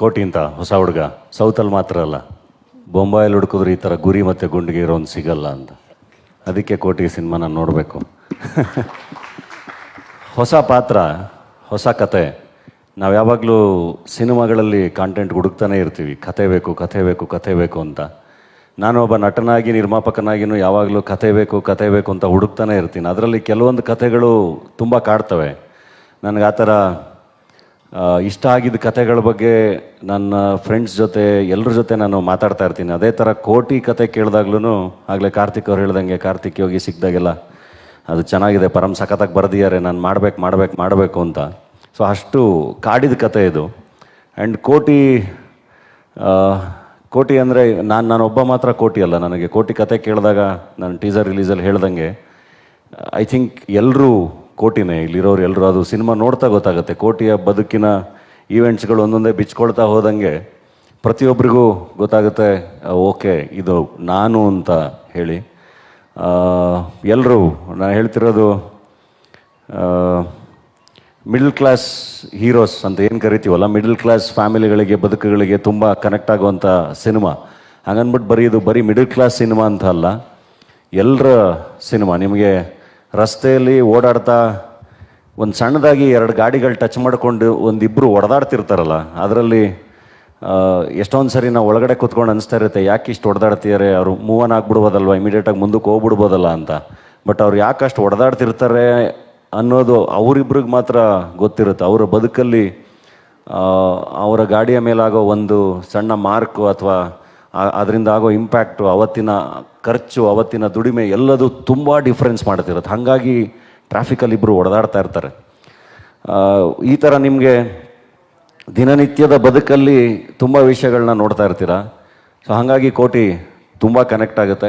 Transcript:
ಕೋಟಿ ಅಂತ ಹೊಸ ಹುಡುಗ. ಸೌತಲ್ಲಿ ಮಾತ್ರ ಅಲ್ಲ. ಬೊಂಬಾಯಲ್ಲಿ ಹುಡುಕಿದ್ರೆ ಈ ಥರ ಗುರಿ ಮತ್ತು ಗುಂಡಿಗೆ ಇರೋನು ಸಿಗಲ್ಲ ಅಂತ. ಅದಕ್ಕೆ ಕೋಟಿ ಸಿನಿಮಾನ ನೋಡಬೇಕು. ಹೊಸ ಪಾತ್ರ, ಹೊಸ ಕತೆ. ನಾವು ಯಾವಾಗಲೂ ಸಿನಿಮಾಗಳಲ್ಲಿ ಕಾಂಟೆಂಟ್ ಹುಡುಕ್ತಾನೆ ಇರ್ತೀವಿ. ಕತೆ ಬೇಕು ಕತೆ ಬೇಕು ಕತೆ ಬೇಕು ಅಂತ. ನಾನು ಒಬ್ಬ ನಟನಾಗಿ, ನಿರ್ಮಾಪಕನಾಗಿನೂ ಯಾವಾಗಲೂ ಕತೆ ಬೇಕು ಕತೆ ಬೇಕು ಅಂತ ಹುಡುಕ್ತಾನೆ ಇರ್ತೀನಿ. ಅದರಲ್ಲಿ ಕೆಲವೊಂದು ಕತೆಗಳು ತುಂಬ ಕಾಡ್ತವೆ. ನನಗೆ ಆ ಥರ ಇಷ್ಟ ಆಗಿದ್ದ ಕತೆಗಳ ಬಗ್ಗೆ ನನ್ನ ಫ್ರೆಂಡ್ಸ್ ಜೊತೆ ಎಲ್ಲರ ಜೊತೆ ನಾನು ಮಾತಾಡ್ತಾ ಇರ್ತೀನಿ. ಅದೇ ಥರ ಕೋಟಿ ಕತೆ ಕೇಳಿದಾಗ್ಲೂ ಆಗಲೇ ಕಾರ್ತಿಕ್ ಅವ್ರು ಹೇಳ್ದಂಗೆ ಕಾರ್ತಿಕ್ ಯೋಗಿ ಸಿಕ್ಕಿದಾಗೆಲ್ಲ ಅದು ಚೆನ್ನಾಗಿದೆ, ಪರಂ ಸಖತ್ತಾಗಿ ಬರೆದಿದ್ದಾರೆ, ನಾನು ಮಾಡ್ಬೇಕು ಮಾಡ್ಬೇಕು, ಮಾಡಬೇಕು ಅಂತ. ಸೊ ಅಷ್ಟು ಕಾಡಿದ ಕತೆ ಇದು. ಆ್ಯಂಡ್ ಕೋಟಿ ಕೋಟಿ ಅಂದರೆ ನಾನು ನಾನೊಬ್ಬ ಮಾತ್ರ ಕೋಟಿ ಅಲ್ಲ. ನನಗೆ ಕೋಟಿ ಕತೆ ಕೇಳಿದಾಗ ನಾನು ಟೀಸರ್ ರಿಲೀಸಲ್ಲಿ ಹೇಳ್ದಂಗೆ ಐ ಥಿಂಕ್ ಎಲ್ಲರೂ ಕೋಟಿನೇ. ಇಲ್ಲಿರೋರು ಎಲ್ಲರೂ ಅದು ಸಿನಿಮಾ ನೋಡ್ತಾ ಗೊತ್ತಾಗುತ್ತೆ. ಕೋಟಿಯ ಬದುಕಿನ ಈವೆಂಟ್ಸ್ಗಳು ಒಂದೊಂದೇ ಬಿಚ್ಕೊಳ್ತಾ ಹೋದಂಗೆ ಪ್ರತಿಯೊಬ್ಬರಿಗೂ ಗೊತ್ತಾಗುತ್ತೆ ಓಕೆ, ಇದು ನಾನು ಅಂತ ಹೇಳಿ. ಎಲ್ಲರೂ ನಾನು ಹೇಳ್ತಿರೋದು ಮಿಡಲ್ ಕ್ಲಾಸ್ ಹೀರೋಸ್ ಅಂತ ಏನು ಕರಿತೀವಲ್ಲ, ಮಿಡಲ್ ಕ್ಲಾಸ್ ಫ್ಯಾಮಿಲಿಗಳಿಗೆ, ಬದುಕುಗಳಿಗೆ ತುಂಬ ಕನೆಕ್ಟ್ ಆಗುವಂಥ ಸಿನಿಮಾ. ಹಂಗನ್ಬಿಟ್ಟು ಬರೀ ಇದು ಬರೀ ಮಿಡಲ್ ಕ್ಲಾಸ್ ಸಿನಿಮಾ ಅಂತ ಅಲ್ಲ ಎಲ್ಲರ ಸಿನಿಮಾ. ನಿಮಗೆ ರಸ್ತೆಯಲ್ಲಿ ಓಡಾಡ್ತಾ ಒಂದು ಸಣ್ಣದಾಗಿ ಎರಡು ಗಾಡಿಗಳು ಟಚ್ ಮಾಡಿಕೊಂಡು ಒಂದಿಬ್ಬರು ಹೊಡೆದಾಡ್ತಿರ್ತಾರಲ್ಲ ಅದರಲ್ಲಿ ಎಷ್ಟೊಂದು ಸರಿ ನಾವು ಒಳಗಡೆ ಕೂತ್ಕೊಂಡು ಅನಿಸ್ತಾ ಇರುತ್ತೆ, ಯಾಕೆ ಇಷ್ಟು ಹೊಡೆದಾಡ್ತಿದ್ದಾರೆ ಅವರು ಮೂವ್ ಆನ್ ಆಗ್ಬಿಡ್ಬೋದಲ್ವ ಇಮಿಡಿಯೇಟಾಗಿ ಮುಂದಕ್ಕೆ ಹೋಗ್ಬಿಡ್ಬೋದಲ್ಲ ಅಂತ. ಬಟ್ ಅವ್ರು ಯಾಕೆ ಅಷ್ಟು ಹೊಡೆದಾಡ್ತಿರ್ತಾರೆ ಅನ್ನೋದು ಅವರಿಬ್ರಿಗೆ ಮಾತ್ರ ಗೊತ್ತಿರುತ್ತೆ. ಅವರ ಬದುಕಲ್ಲಿ ಅವರ ಗಾಡಿಯ ಮೇಲಾಗೋ ಒಂದು ಸಣ್ಣ ಮಾರ್ಕು ಅಥವಾ ಅದರಿಂದ ಆಗೋ ಇಂಪ್ಯಾಕ್ಟು ಅವತ್ತಿನ ಖರ್ಚು, ಅವತ್ತಿನ ದುಡಿಮೆ ಎಲ್ಲದೂ ತುಂಬ ಡಿಫ್ರೆನ್ಸ್ ಮಾಡ್ತಿರುತ್ತೆ. ಹಾಗಾಗಿ ಟ್ರಾಫಿಕಲ್ಲಿ ಇಬ್ಬರು ಒಡೆದಾಡ್ತಾ ಇರ್ತಾರೆ. ಈ ಥರ ನಿಮಗೆ ದಿನನಿತ್ಯದ ಬದುಕಲ್ಲಿ ತುಂಬ ವಿಷಯಗಳನ್ನ ನೋಡ್ತಾ ಇರ್ತೀರ? ಸೊ ಹಾಗಾಗಿ ಕೋಟಿ ತುಂಬ ಕನೆಕ್ಟ್ ಆಗುತ್ತೆ.